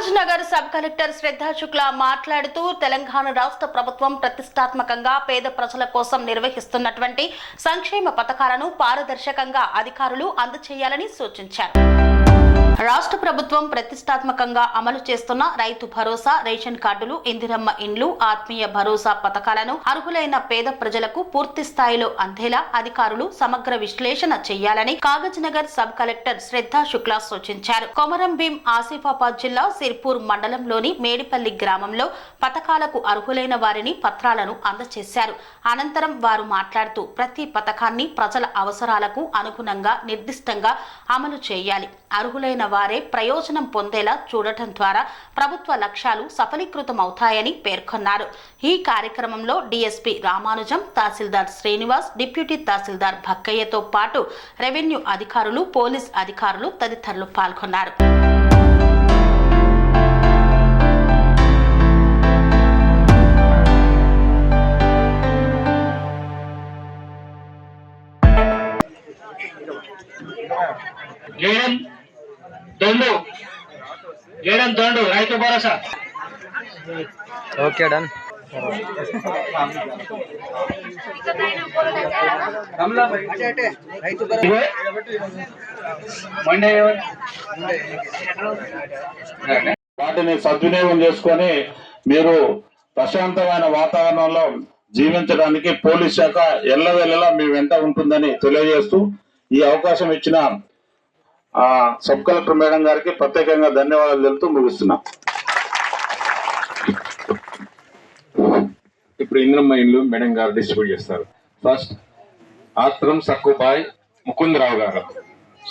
Kagaz Nagar sub collector Shraddha Shukla మాట్లాడుతూ తెలంగాణ రాష్ట్ర ప్రభుత్వం ప్రతిష్టాత్మకంగా పేద ప్రజల కోసం నిర్వహిస్తున్నటువంటి సంక్షేమ పథకాలను పారదర్శకంగా అధికారులు అందచేయాలని సూచించారు. రాష్ట్ర ప్రభుత్వం ప్రతిష్టాత్మకంగా అమలు చేస్తున్న రైతు భరోసా రేషన్ కార్డులు ఇందిరమ్మ ఇండ్లు ఆత్మీయ భరోసా పథకాలను అర్హులైన పేద ప్రజలకు పూర్తి స్థాయిలో అందేలా అధికారులు సమగ్ర విశ్లేషణ చేయాలని కాగజ్నగర్ సబ్ కలెక్టర్ శ్రద్ధా శుక్లా సూచించారు. కొమరం భీం ఆసిఫాబాద్ జిల్లా సిర్పూర్ మండలంలోని మేడిపల్లి గ్రామంలో పథకాలకు అర్హులైన వారిని పత్రాలను అందజేశారు అనంతరం వారు మాట్లాడుతూ ప్రతి పథకాన్ని ప్రజల అవసరాలకు అనుగుణంగా నిర్దిష్టంగా అమలు చేయాలి. అర్హులైన వారే ప్రయోజనం పొందేలా చూడటం ద్వారా ప్రభుత్వ లక్ష్యాలు సఫలీకృతమవుతాయని పేర్కొన్నారు. ఈ కార్యక్రమంలో డీఎస్పీ రామానుజం తహసీల్దార్ శ్రీనివాస్ డిప్యూటీ తహసీల్దార్ భక్కయ్యతో పాటు రెవెన్యూ అధికారులు పోలీస్ అధికారులు తదితరులు పాల్గొన్నారు. గేడం దొండు రైతు భరోసా. Okay done. వాటిని సద్వినియోగం చేసుకొని మీరు ప్రశాంతమైన వాతావరణంలో జీవించడానికి పోలీస్ శాఖ ఎల్లవెల్లలా మీ వెంట ఉంటుందని తెలియజేస్తూ ఈ అవకాశం ఇచ్చిన ఆ సబ్ కలెక్టర్ మేడం గారికి ప్రత్యేకంగా ధన్యవాదాలు తెలుపుతూ ముగిస్తున్నా. ఇప్పుడు ఇంద్రమ్మ మేడం గారు డిస్ట్రిబ్యూట్ చేస్తారు. ఫస్ట్ ఆత్రం సక్కుబాయ్ ముకుందరావు గారు.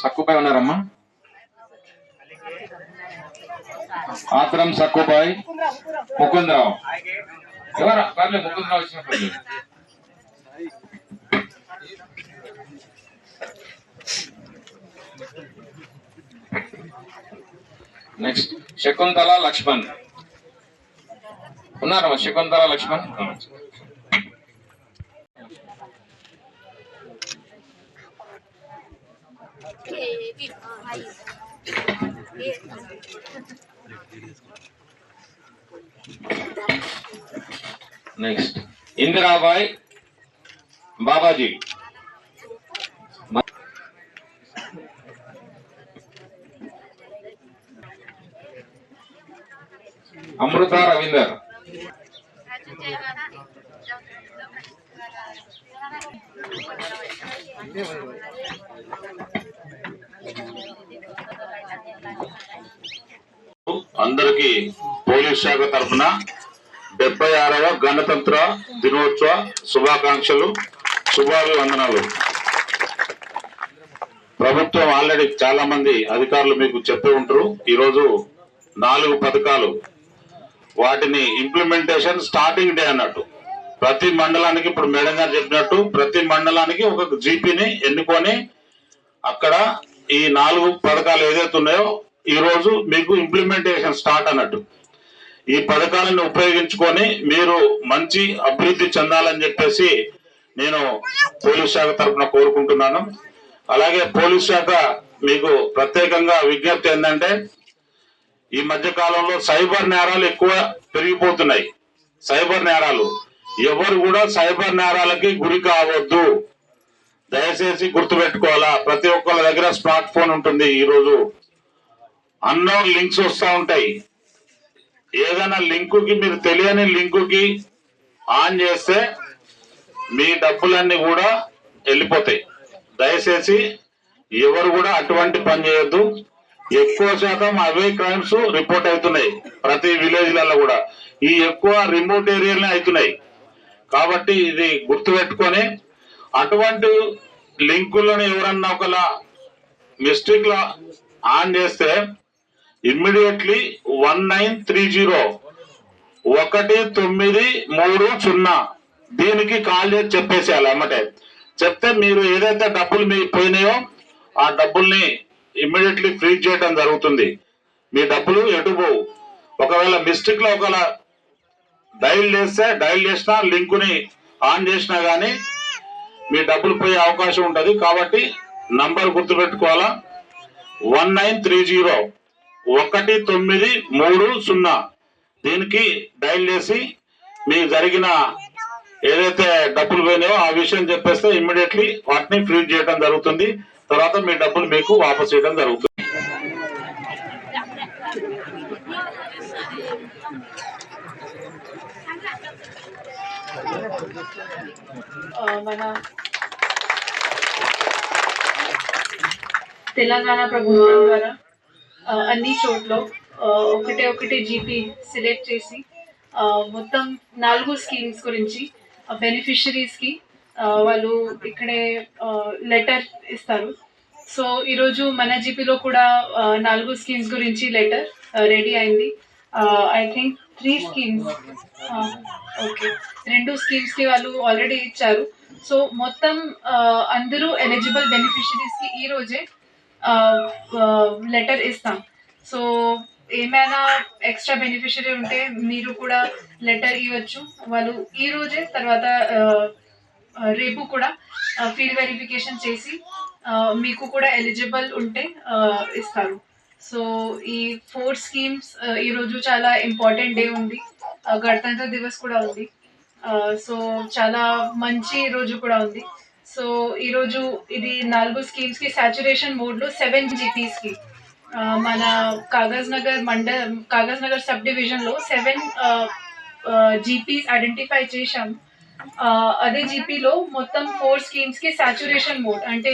సక్కుబాయ్ ఉన్నారమ్మా? ఆత్రం సక్కుబాయ్ ముకుందరావు. ఎవరా? పర్లేదు ముకుందరావు వచ్చినప్పుడు నెక్స్ట్ శకుంతల లక్ష్మణ్ ఉన్నారమ్మా శకుంతల లక్ష్మణ్ నెక్స్ట్ ఇందిరాబాయ్ బాబాజీ అమృత రవీందర్. అందరికీ పోలీస్ శాఖ తరఫున డెబ్బై ఆరవ గణతంత్ర దినోత్సవ శుభాకాంక్షలు శుభాభివందనాలు. ప్రభుత్వం ఆల్రెడీ చాలా మంది అధికారులు మీకు చెప్తూ ఉంటారు. ఈరోజు నాలుగు పథకాలు వాటిని ఇంప్లిమెంటేషన్ స్టార్టింగ్ డే అన్నట్టు. ప్రతి మండలానికి ఇప్పుడు మేడం గారు చెప్పినట్టు ప్రతి మండలానికి ఒక జీపీని ఎన్నుకొని అక్కడ ఈ నాలుగు పథకాలు ఏదైతే ఉన్నాయో ఈరోజు మీకు ఇంప్లిమెంటేషన్ స్టార్ట్ అన్నట్టు. ఈ పథకాలను ఉపయోగించుకొని మీరు మంచి అభివృద్ధి చెందాలని చెప్పేసి నేను పోలీస్ శాఖ తరఫున కోరుకుంటున్నాను. అలాగే పోలీస్ శాఖ మీకు ప్రత్యేకంగా విజ్ఞప్తి ఏంటంటే ఈ మధ్య కాలంలో సైబర్ నేరాలు ఎక్కువ పెరిగిపోతున్నాయి. సైబర్ నేరాలు. ఎవరు కూడా సైబర్ నేరాలకి గురి కావద్దు. దయచేసి గుర్తుపెట్టుకోవాలా? ప్రతి ఒక్కళ్ళ దగ్గర స్మార్ట్ ఫోన్ ఉంటుంది ఈరోజు. అన్నోన్ లింక్స్ వస్తూ ఉంటాయి. ఏదైనా లింకుకి మీరు తెలియని లింకుకి ఆన్ చేస్తే మీ డబ్బులన్నీ కూడా వెళ్ళిపోతాయి. దయచేసి ఎవరు కూడా అటువంటి పని చేయొద్దు. ఎక్కువ శాతం అవే క్రైమ్స్ రిపోర్ట్ అవుతున్నాయి. ప్రతి విలేజ్లలో కూడా. ఈ ఎక్కువ రిమోట్ ఏరియాలనే అవుతున్నాయి. కాబట్టి ఇది గుర్తుపెట్టుకొని అటువంటి లింకులను ఎవరన్నా ఒకలా మిస్టేక్ లా ఆన్ చేస్తే immediately one nine three zero ఒకటి తొమ్మిది మూడు సున్నా దీనికి కాల్ చేసి చెప్పేసేయాలి అమ్మటే. చెప్తే మీరు ఏదైతే డబ్బులు మీ పోయినాయో ఆ డబ్బుల్ని ఇమ్మీడియట్లీ ఫ్రీజ్ చేయడం జరుగుతుంది. మీ డబ్బులు ఎటుపోవు ఒకవేళ మిస్టేక్లో ఒకవేళ డైల్ చేస్తే డైల్ చేసినా లింకుని ఆన్ చేసినా కానీ మీ డబ్బులు పోయే అవకాశం ఉంటుంది కాబట్టి నంబర్ గుర్తుపెట్టుకోవాలా? వన్ నైన్ త్రీ జీరో ఒకటి తొమ్మిది మూడు సున్నా. దీనికి డైల్ చేసి మీకు జరిగిన ఏదైతే డబ్బులు పోయినాయో ఆ విషయం చెప్పేస్తే ఇమ్మీడియట్లీ వాటిని ఫ్రీ చేయడం జరుగుతుంది. తర్వాత మీ డబ్బులు మీకు వాపస్ చేయడం జరుగుతుంది. మన తెలంగాణ ప్రభుత్వం ద్వారా అన్ని చోట్ల ఒకటే ఒకటే జీపీ సెలెక్ట్ చేసి మొత్తం నాలుగు స్కీమ్స్ గురించి బెనిఫిషరీస్కి వాళ్ళు ఇక్కడే లెటర్ ఇస్తారు. సో ఈరోజు మన జీపీలో కూడా నాలుగు స్కీమ్స్ గురించి లెటర్ రెడీ అయింది. I think three schemes okay రెండు స్కీమ్స్కి వాళ్ళు ఆల్రెడీ ఇచ్చారు. సో మొత్తం అందరూ ఎలిజిబుల్ బెనిఫిషరీస్కి ఈ రోజే లెటర్ ఇస్తాం. సో ఏమైనా ఎక్స్ట్రా బెనిఫిషరీ ఉంటే మీరు కూడా లెటర్ ఇవ్వచ్చు. వాళ్ళు ఈ రోజే తర్వాత రేపు కూడా ఫీల్డ్ వెరిఫికేషన్ చేసి మీకు కూడా ఎలిజిబుల్ ఉంటే ఇస్తారు. సో ఈ ఫోర్ స్కీమ్స్ ఈరోజు చాలా ఇంపార్టెంట్ డే ఉంది. గణతంత్ర దివస్ కూడా ఉంది. సో చాలా మంచి రోజు కూడా ఉంది. సో ఈరోజు ఇది నాలుగు స్కీమ్స్కి సాచురేషన్ మోడ్ సెవెన్ జీపీస్కి. మన కాగజ్ నగర్ మండల్ కాగజ్ నగర్ సబ్ డివిజన్లో సెవెన్ జీపీస్ ఐడెంటిఫై చేశాం అదే జీపీలో మొత్తం ఫోర్ స్కీమ్స్కి సాచురేషన్ మోడ్ అంటే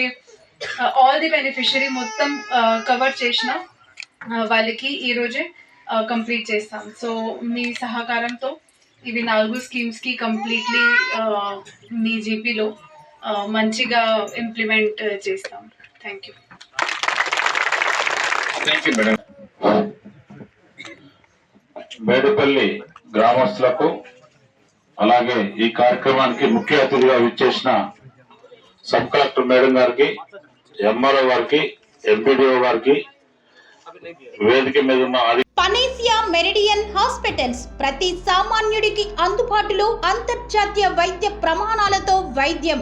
ఆల్ ది బెనిఫిషరీ మొత్తం కవర్ చేసిన వాళ్ళకి ఈ రోజే కంప్లీట్ చేస్తాం. సో మీ సహకారంతో ఇవి నాలుగు స్కీమ్స్కి కంప్లీట్లీ మీ జీపీలో మంచిగా ఇంప్లిమెంట్ చేస్తాం. థ్యాంక్ యూ మేడపల్లి గ్రామస్తులకు అలాగే ఈ కార్యక్రమానికి ముఖ్య అతిథిగా విచ్చేసిన సబ్ కలెక్టర్ మేడం గారికి ఎంఆర్ఓ గారికి ఎంపీడీఓ గారికి వేదిక మీద ఉన్న పనేసియా మెరిడియన్ హాస్పిటల్స్ ప్రతి సామాన్యుడికి అందుబాటులో అంతర్జాతీయ వైద్య ప్రమాణాలతో వైద్యం.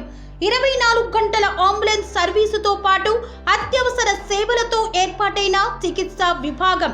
ఇరవై నాలుగు గంటల అంబులెన్స్ సర్వీసుతో పాటు అత్యవసర సేవలతో ఏర్పాటైన చికిత్సా విభాగం.